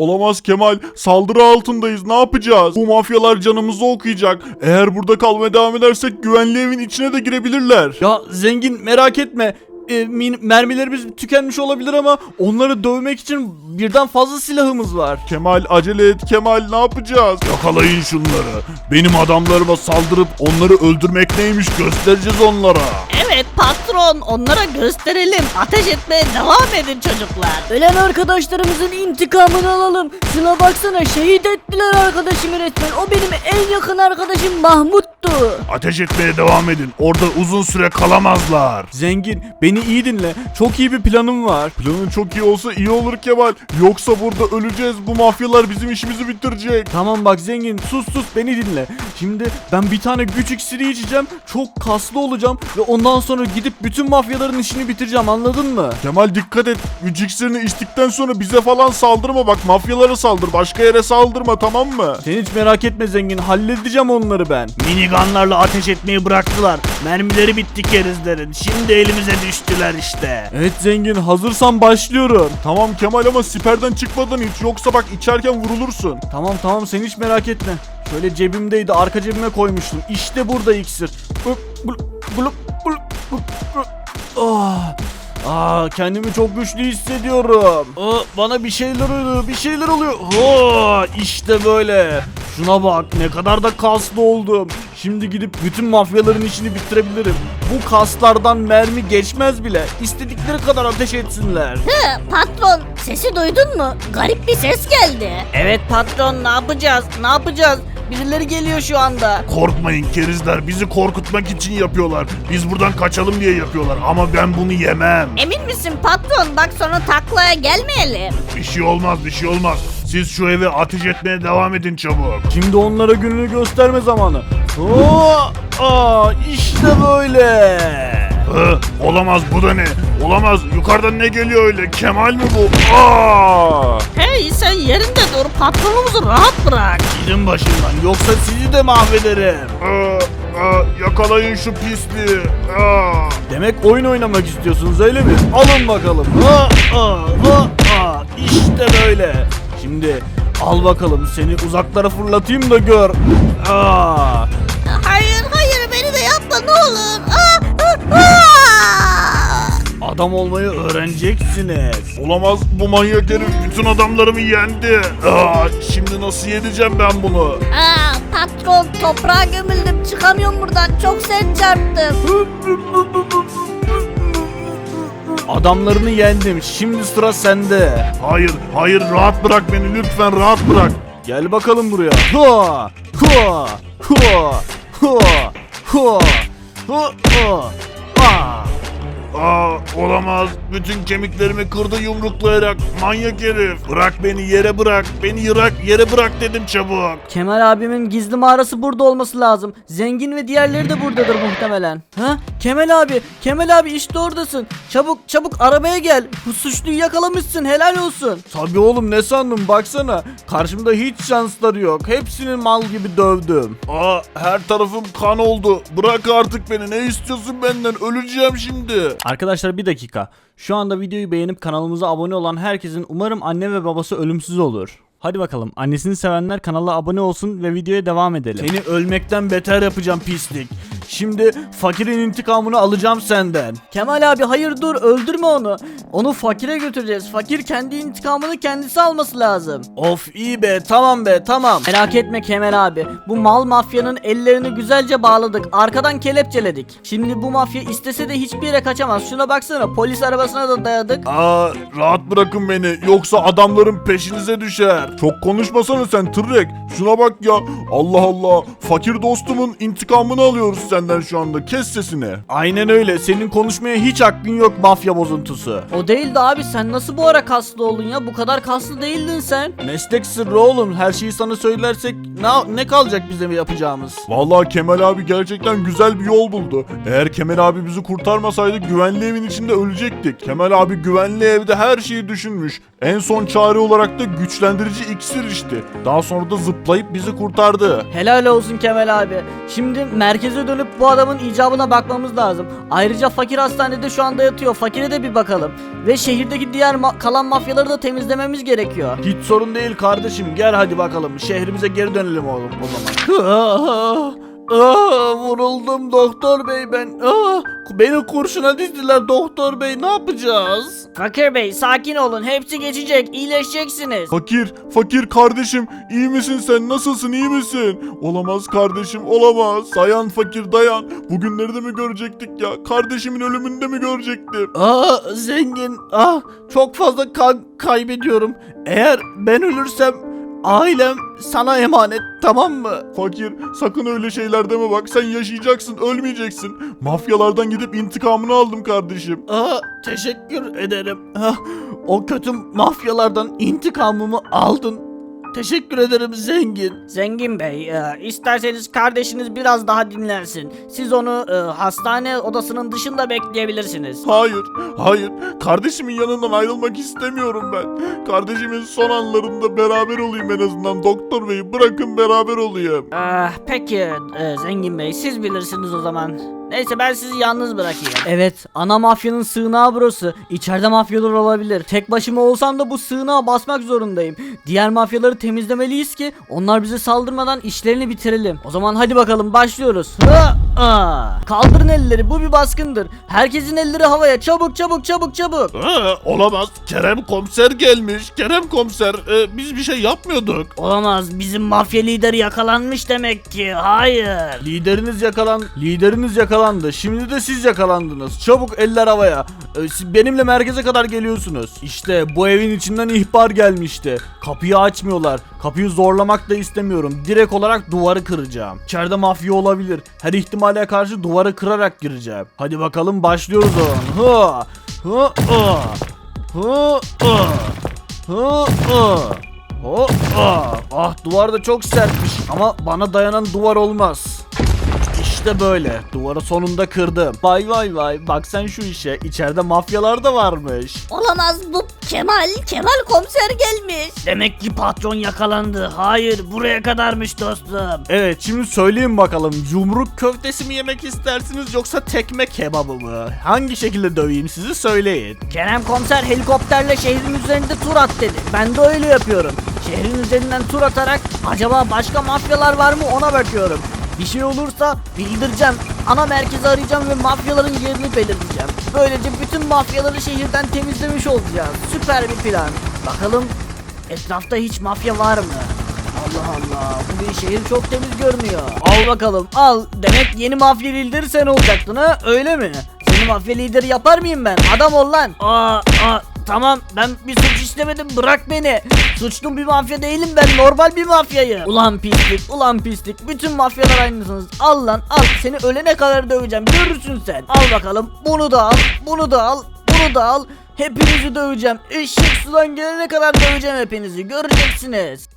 Olamaz Kemal. Saldırı altındayız. Ne yapacağız? Bu mafyalar canımızı okuyacak. Eğer burada kalmaya devam edersek güvenli evin içine de girebilirler. Ya zengin merak etme. E, min- mermilerimiz tükenmiş olabilir ama onları dövmek için birden fazla silahımız var. Kemal acele et Kemal ne yapacağız? Yakalayın şunları. Benim adamlarıma saldırıp onları öldürmek neymiş göstereceğiz onlara. Evet patron onlara gösterelim. Ateş etmeye devam edin çocuklar. Ölen arkadaşlarımızın intikamını alalım. Şuna baksana şehit ettiler arkadaşımı resmen. O benim en yakın arkadaşım Mahmut'tu. Ateş etmeye devam edin. Orada uzun süre kalamazlar. Zengin beni iyi dinle. Çok iyi bir planım var. Planın çok iyi olsa iyi olur Kemal. Yoksa burada öleceğiz. Bu mafyalar bizim işimizi bitirecek. Tamam bak zengin sus sus beni dinle. Şimdi ben bir tane güç iksiri içeceğim. Çok kaslı olacağım ve ondan sonra gidip bütün mafyaların işini bitireceğim anladın mı? Kemal dikkat et. Güç iksirini içtikten sonra bize falan saldırma. Bak mafyalara saldır. Başka yere saldırma tamam mı? Sen hiç merak etme zengin halledeceğim onları ben. Minigunlarla ateş etmeyi bıraktılar. Mermileri bitti kerizlerin. Şimdi elimize düştüler işte. Evet zengin hazırsan başlıyorum. Tamam Kemal ama siperden çıkmadan iç. Yoksa bak içerken vurulursun. Tamam tamam sen hiç merak etme. Şöyle cebimdeydi arka cebime koymuştum. İşte burada iksir. Blup, blup, blup, blup, blup, blup. Ah. Aa, kendimi çok güçlü hissediyorum. Aa, bana bir şeyler oluyor, bir şeyler oluyor. Aa, işte böyle. Şuna bak ne kadar da kaslı oldum. Şimdi gidip bütün mafyaların işini bitirebilirim. Bu kaslardan mermi geçmez bile. İstedikleri kadar ateş etsinler. Hı, patron sesi duydun mu? Garip bir ses geldi. Evet patron ne yapacağız? Ne yapacağız? Birileri geliyor şu anda. Korkmayın kerizler. Bizi korkutmak için yapıyorlar. Biz buradan kaçalım diye yapıyorlar. Ama ben bunu yemem. Emin misin patron? Bak sonra taklaya gelmeyelim. Bir şey olmaz bir şey olmaz. Siz şu eve ateş etmeye devam edin çabuk. Şimdi onlara gününü gösterme zamanı. Aa, aa, işte böyle. Hı, olamaz bu da ne? Olamaz. Yukarıdan ne geliyor öyle? Kemal mi bu? Aa! Hey sen yerinde dur patronumuzu rahat bırak. Gidin başımdan yoksa sizi de mahvederim. Aa, aa, yakalayın şu pisliği. Aa! Demek oyun oynamak istiyorsunuz öyle mi? Alın bakalım. Ha, ha, ha, ha. İşte böyle. Şimdi al bakalım seni uzaklara fırlatayım da gör. Aa. Hayır hayır beni de yapma ne olur. Aa, aa, aa! Adam olmayı öğreneceksiniz. Olamaz bu manyak herif bütün adamlarımı yendi. Aa, şimdi nasıl yedeceğim ben bunu? Aa, patron toprağa gömüldüm çıkamıyorum buradan çok sert çarptım. Adamlarını yendim. Şimdi sıra sende. Hayır, hayır rahat bırak beni lütfen rahat bırak. Gel bakalım buraya. Ha! Ha! Ha! Ha! Ha! Ha! Ha! Aa, olamaz. Bütün kemiklerimi kırdı yumruklayarak. Manyak herif. Bırak beni yere bırak. Beni yırak yere bırak dedim çabuk. Kemal abimin gizli mağarası burada olması lazım. Zengin ve diğerleri de buradadır muhtemelen. Ha? Kemal abi, Kemal abi işte oradasın. Çabuk çabuk arabaya gel. Bu suçluyu yakalamışsın. Helal olsun. Tabii oğlum ne sandın baksana. Karşımda hiç şansları yok. Hepsini mal gibi dövdüm. Aa, her tarafım kan oldu. Bırak artık beni. Ne istiyorsun benden? Öleceğim şimdi. Arkadaşlar bir dakika. Şu anda videoyu beğenip kanalımıza abone olan herkesin umarım anne ve babası ölümsüz olur. Hadi bakalım annesini sevenler kanala abone olsun ve videoya devam edelim. Seni ölmekten beter yapacağım pislik. Şimdi fakirin intikamını alacağım senden. Kemal abi hayır dur öldürme onu. Onu fakire götüreceğiz. Fakir kendi intikamını kendisi alması lazım. Of iyi be tamam be tamam. Merak etme Kemal abi. Bu mal mafyanın ellerini güzelce bağladık. Arkadan kelepçeledik. Şimdi bu mafya istese de hiçbir yere kaçamaz. Şuna baksana polis arabasına da dayadık. Aa, rahat bırakın beni. Yoksa adamların peşinize düşer. Çok konuşmasana sen tırrek. Şuna bak ya. Allah Allah. Fakir dostumun intikamını alıyoruz senden şu anda. Kes sesini. Aynen öyle senin konuşmaya hiç hakkın yok mafya bozuntusu. O değil de abi sen nasıl bu ara kaslı oldun ya? Bu kadar kaslı değildin sen. Meslek sırrı oğlum her şeyi sana söylersek ne, ne kalacak bize yapacağımız? Vallahi Kemal abi gerçekten güzel bir yol buldu. Eğer Kemal abi bizi kurtarmasaydı güvenli evin içinde ölecektik. Kemal abi güvenli evde her şeyi düşünmüş. En son çare olarak da güçlendirici iksir içti. Daha sonra da zıplayıp bizi kurtardı. Helal olsun Kemal abi. Şimdi merkeze dönüp bu adamın icabına bakmamız lazım. Ayrıca fakir hastanede şu anda yatıyor. Fakire de bir bakalım. Ve şehirdeki diğer ma- kalan mafyaları da temizlememiz gerekiyor. Hiç sorun değil kardeşim gel hadi bakalım şehrimize geri dönelim oğlum o zaman. Ah, vuruldum doktor bey ben. Ah, beni kurşuna dizdiler doktor bey ne yapacağız? Fakir bey sakin olun hepsi geçecek iyileşeceksiniz. Fakir, fakir kardeşim iyi misin sen? Nasılsın iyi misin? Olamaz kardeşim olamaz. Dayan fakir dayan. Bugünleri de mi görecektik ya? Kardeşimin ölümünü de mi görecektim? Ah zengin ah çok fazla kan kaybediyorum. Eğer ben ölürsem ailem sana emanet tamam mı? Fakir sakın öyle şeyler deme bak sen yaşayacaksın ölmeyeceksin. Mafyalardan gidip intikamını aldım kardeşim. Ah teşekkür ederim. Ah, o kötü mafyalardan intikamımı aldın. Teşekkür ederim zengin. Zengin bey e, isterseniz kardeşiniz biraz daha dinlensin. Siz onu e, hastane odasının dışında bekleyebilirsiniz. Hayır, hayır. Kardeşimin yanından ayrılmak istemiyorum ben. Kardeşimin son anlarında beraber olayım en azından. Doktor bey bırakın beraber olayım. Ah, peki e, Zengin bey siz bilirsiniz o zaman. Neyse ben sizi yalnız bırakayım. Evet, ana mafyanın sığınağı burası. İçeride mafyalar olabilir. Tek başıma olsam da bu sığınağa basmak zorundayım. Diğer mafyaları temizlemeliyiz ki onlar bize saldırmadan işlerini bitirelim. O zaman hadi bakalım başlıyoruz. Aa. Kaldırın elleri bu bir baskındır. Herkesin elleri havaya çabuk çabuk çabuk çabuk. Ha, olamaz. Kerem komiser gelmiş. Kerem komiser e, biz bir şey yapmıyorduk. Olamaz bizim mafya lideri yakalanmış demek ki. Hayır. Lideriniz yakalan, lideriniz yakalandı. Şimdi de siz yakalandınız. Çabuk eller havaya. Ee, benimle merkeze kadar geliyorsunuz. İşte bu evin içinden ihbar gelmişti. Kapıyı açmıyorlar. Kapıyı zorlamak da istemiyorum. Direkt olarak duvarı kıracağım. İçeride mafya olabilir. Her ihtimale karşı duvarı kırarak gireceğim. Hadi bakalım başlıyoruz o zaman. Hı, hı, hı. Hı, hı. Hı, hı. Ho, ah, ah duvar da çok sertmiş ama bana dayanan duvar olmaz. İşte böyle. Duvarı sonunda kırdım. Vay vay vay. Bak sen şu işe. İçeride mafyalar da varmış. Olamaz bu Kemal. Kemal komiser gelmiş. Demek ki patron yakalandı. Hayır buraya kadarmış dostum. Evet şimdi söyleyin bakalım. Yumruk köftesi mi yemek istersiniz yoksa tekme kebabı mı? Hangi şekilde döveyim sizi söyleyin. Kerem komiser helikopterle şehrin üzerinde tur at dedi. Ben de öyle yapıyorum. Şehrin üzerinden tur atarak acaba başka mafyalar var mı ona bakıyorum. Bir şey olursa bildireceğim. Ana merkezi arayacağım ve mafyaların yerini belirleyeceğim. Böylece bütün mafyaları şehirden temizlemiş olacağız. Süper bir plan. Bakalım etrafta hiç mafya var mı? Allah Allah bu bir şehir çok temiz görünüyor. Al bakalım al. Demek yeni mafya lideri sen olacaktın ha öyle mi? Seni mafya lideri yapar mıyım ben? Adam ol lan. Aa, aa, tamam ben bir suç işlemedim bırak beni. Suçlu bir mafya değilim ben normal bir mafyayım. Ulan pislik ulan pislik bütün mafyalar aynısınız. Al lan al seni ölene kadar döveceğim görürsün sen. Al bakalım bunu da al bunu da al bunu da al. Hepinizi döveceğim. Eşek sudan gelene kadar döveceğim hepinizi göreceksiniz.